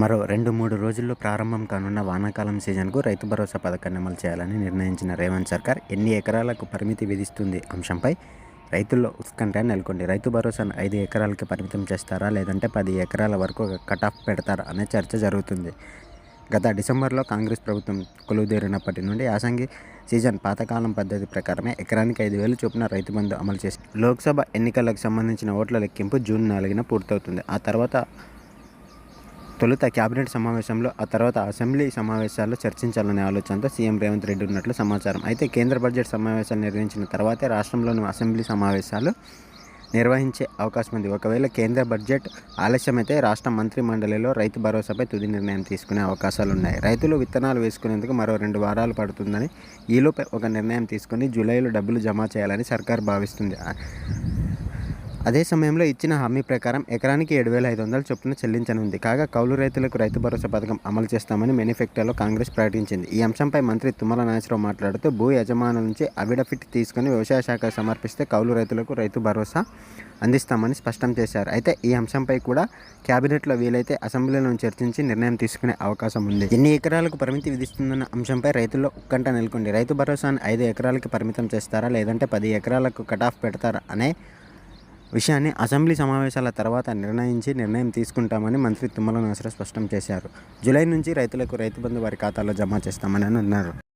మరో రెండు మూడు రోజుల్లో ప్రారంభం కానున్న వానాకాలం సీజన్కు రైతు భరోసా పథకాన్ని అమలు చేయాలని నిర్ణయించిన రేవంత్ సర్కార్ ఎన్ని ఎకరాలకు పరిమితి విధిస్తుంది అంశంపై రైతుల్లో ఉత్కంఠ నెలకొంది. రైతు భరోసాను ఐదు ఎకరాలకి పరిమితం చేస్తారా? లేదంటే పది ఎకరాల వరకు కట్ ఆఫ్ పెడతారా? అనే చర్చ జరుగుతుంది. గత డిసెంబర్లో కాంగ్రెస్ ప్రభుత్వం కొలువుదేరినప్పటి నుండి యాసంగి సీజన్ పాతకాలం పద్ధతి ప్రకారమే ఎకరానికి ఐదు వేలు చొప్పున రైతు బంధు అమలు చేసి లోక్సభ ఎన్నికలకు సంబంధించిన ఓట్ల లెక్కింపు జూన్ నాలుగున పూర్తవుతుంది. ఆ తర్వాత తొలుత కేబినెట్ సమావేశంలో ఆ తర్వాత అసెంబ్లీ సమావేశాల్లో చర్చించాలనే ఆలోచనతో సీఎం రేవంత్ రెడ్డి ఉన్నట్లు సమాచారం. అయితే కేంద్ర బడ్జెట్ సమావేశాలు నిర్వహించిన తర్వాతే రాష్ట్రంలోని అసెంబ్లీ సమావేశాలు నిర్వహించే అవకాశం ఉంది. ఒకవేళ కేంద్ర బడ్జెట్ ఆలస్యమైతే రాష్ట్ర మంత్రి మండలిలో రైతు భరోసాపై తుది నిర్ణయం తీసుకునే అవకాశాలు ఉన్నాయి. రైతులు విత్తనాలు వేసుకునేందుకు మరో రెండు వారాలు పడుతుందని ఈలోపే ఒక నిర్ణయం తీసుకుని జూలైలో డబ్బులు జమ చేయాలని సర్కార్ భావిస్తుంది. అదే సమయంలో ఇచ్చిన హామీ ప్రకారం ఎకరానికి ఏడు వేల ఐదు వందల చొప్పున చెల్లించనుంది. కాగా కౌలు రైతులకు రైతు భరోసా పథకం అమలు చేస్తామని మేనిఫెక్టోలో కాంగ్రెస్ ప్రకటించింది. ఈ అంశంపై మంత్రి తుమ్మల నాగేశ్వరరావు మాట్లాడుతూ భూ యజమానుల నుంచి అవిడఫిట్ తీసుకుని వ్యవసాయ శాఖ సమర్పిస్తే కౌలు రైతులకు రైతు భరోసా అందిస్తామని స్పష్టం చేశారు. అయితే ఈ అంశంపై కూడా కేబినెట్లో వీలైతే అసెంబ్లీలో చర్చించి నిర్ణయం తీసుకునే అవకాశం ఉంది. ఎన్ని ఎకరాలకు పరిమితి విధిస్తుందన్న అంశంపై రైతుల్లో ఉత్కంఠ నెలకొంది. రైతు భరోసాను ఐదు ఎకరాలకి పరిమితం చేస్తారా? లేదంటే పది ఎకరాలకు కట్ ఆఫ్ పెడతారా? అనే విషయాన్ని అసెంబ్లీ సమావేశాల తర్వాత నిర్ణయించి నిర్ణయం తీసుకుంటామని మంత్రి తుమ్మల నాసర స్పష్టం చేశారు. జూలై నుంచి రైతులకు రైతు బంధు వారి ఖాతాలో జమ చేస్తామని అన్నారు.